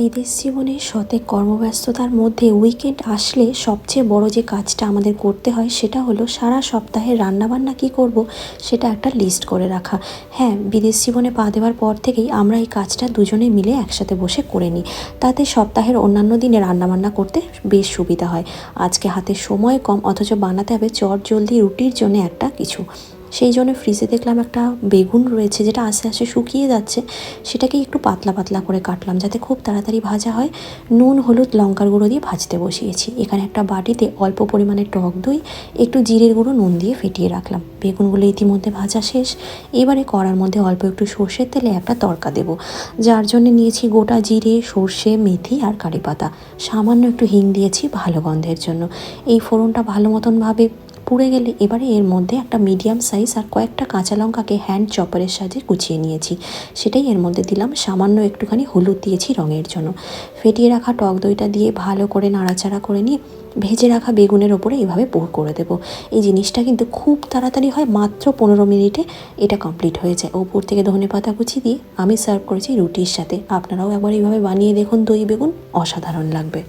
বিদেশ জীবনে শতেক কর্মব্যস্ততার মধ্যে উইকেন্ড আসলে সবচেয়ে বড় যে কাজটা আমাদের করতে হয় সেটা হলো সারা সপ্তাহে রান্নাবান্না কী করব সেটা একটা লিস্ট করে রাখা। হ্যাঁ বিদেশ জীবনে পা দেওয়ার পর থেকেই আমরা এই কাজটা দুজনে মিলে একসাথে বসে করে নিই। তাতে সপ্তাহের অন্যান্য দিনে রান্নাবান্না করতে বেশ সুবিধা হয়। আজকে হাতে সময় কম, অথচ বানাতে হবে চট জলদি রুটির জন্য একটা কিছু। সেই জন্য ফ্রিজে দেখলাম একটা বেগুন রয়েছে যেটা আস্তে আস্তে শুকিয়ে যাচ্ছে। সেটাকে একটু পাতলা পাতলা করে কাটলাম যাতে খুব তাড়াতাড়ি ভাজা হয়। নুন, হলুদ, লঙ্কার গুঁড়ো দিয়ে ভাজতে বসিয়েছি। এখানে একটা বাটিতে অল্প পরিমাণে টক দই, একটু জিরের গুঁড়ো, নুন দিয়ে ফেটিয়ে রাখলাম। বেগুনগুলো ইতিমধ্যে ভাজা শেষ। এবারে কড়ার মধ্যে অল্প একটু সর্ষের তেলে একটা তড়কা দেব। যার জন্য নিয়েছি গোটা জিরে, সর্ষে, মেথি আর কারি পাতা। সামান্য একটু হিং দিয়েছি ভালো গন্ধের জন্য। এই ফোড়নটা ভালো মতনভাবে পুড়ে গেলে এবারে এর মধ্যে একটা মিডিয়াম সাইজ আর কয়েকটা কাঁচা লঙ্কাকে হ্যান্ড চপারের সাহায্যে কুচিয়ে নিয়েছি। সেটাই এর মধ্যে দিলাম, সামান্য একটুখানি হলুদ দিয়েছি রঙের জন্য। ফেটিয়ে রাখা টক দইটা দিয়ে ভালো করে নাড়াচাড়া করে নিয়ে ভেজে রাখা বেগুনের ওপরে এভাবে পোর করে দেব। এই জিনিসটা কিন্তু খুব তাড়াতাড়ি হয়, মাত্র পনেরো মিনিটে এটা কমপ্লিট হয়ে যায়। ওপর থেকে ধনে পাতা কুচি দিয়ে আমি সার্ভ করেছি রুটির সাথে। আপনারাও একবার এইভাবে বানিয়ে দেখুন দই, বেগুন, অসাধারণ লাগবে।